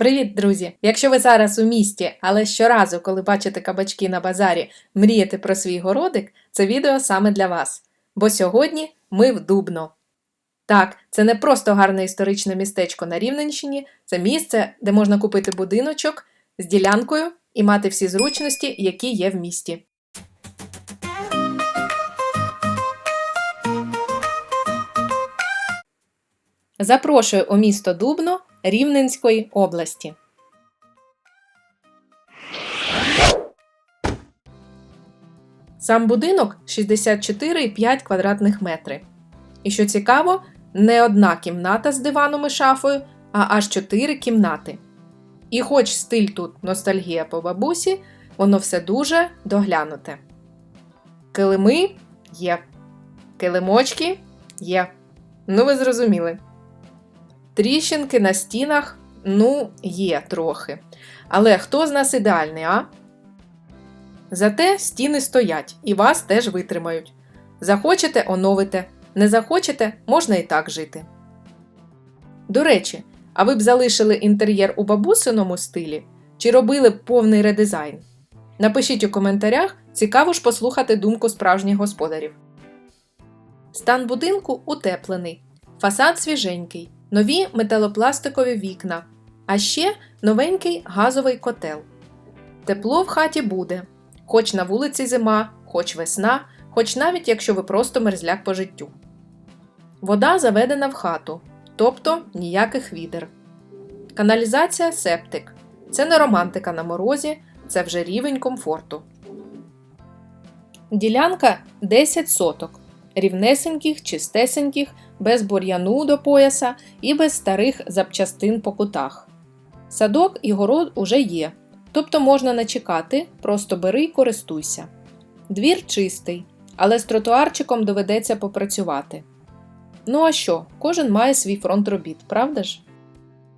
Привіт, друзі! Якщо ви зараз у місті, але щоразу, коли бачите кабачки на базарі, мрієте про свій городик, це відео саме для вас. Бо сьогодні ми в Дубно. Так, це не просто гарне історичне містечко на Рівненщині, це місце, де можна купити будиночок з ділянкою і мати всі зручності, які є в місті. Запрошую у місто Дубно Рівненської області. Сам будинок 64,5 квадратних метри. І що цікаво, не одна кімната з диваном і шафою, а аж чотири кімнати. І хоч стиль тут ностальгія по бабусі, воно все дуже доглянуте. Килими є. Килимочки є. Ну, ви зрозуміли. Тріщинки на стінах, ну, є трохи. Але хто з нас ідеальний, а? Зате стіни стоять і вас теж витримають. Захочете оновите, не захочете, можна і так жити. До речі, а ви б залишили інтер'єр у бабусиному стилі чи робили б повний редизайн? Напишіть у коментарях, цікаво ж послухати думку справжніх господарів. Стан будинку утеплений, фасад свіженький, нові металопластикові вікна, а ще новенький газовий котел. Тепло в хаті буде, хоч на вулиці зима, хоч весна, хоч навіть якщо ви просто мерзляк по життю. Вода заведена в хату, тобто ніяких відер. Каналізація септик. Це не романтика на морозі, це вже рівень комфорту. Ділянка 10 соток. Рівнесеньких, чистесеньких, без бур'яну до пояса і без старих запчастин по кутах. Садок і город уже є, тобто можна не чекати, просто бери й користуйся. Двір чистий, але з тротуарчиком доведеться попрацювати. Ну а що, кожен має свій фронт робіт, правда ж?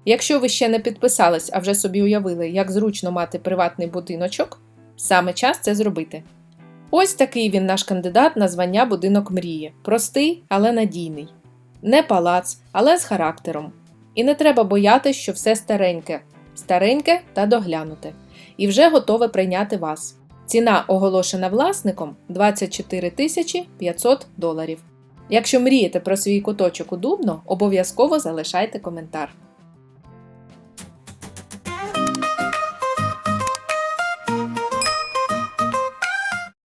Якщо ви ще не підписались, а вже собі уявили, як зручно мати приватний будиночок, саме час це зробити. Ось такий він наш кандидат на звання будинок мрії. Простий, але надійний. Не палац, але з характером. І не треба боятися, що все стареньке, стареньке та доглянуте. І вже готове прийняти вас. Ціна оголошена власником 24 тисячі 500 доларів. Якщо мрієте про свій куточок у Дубно, обов'язково залишайте коментар.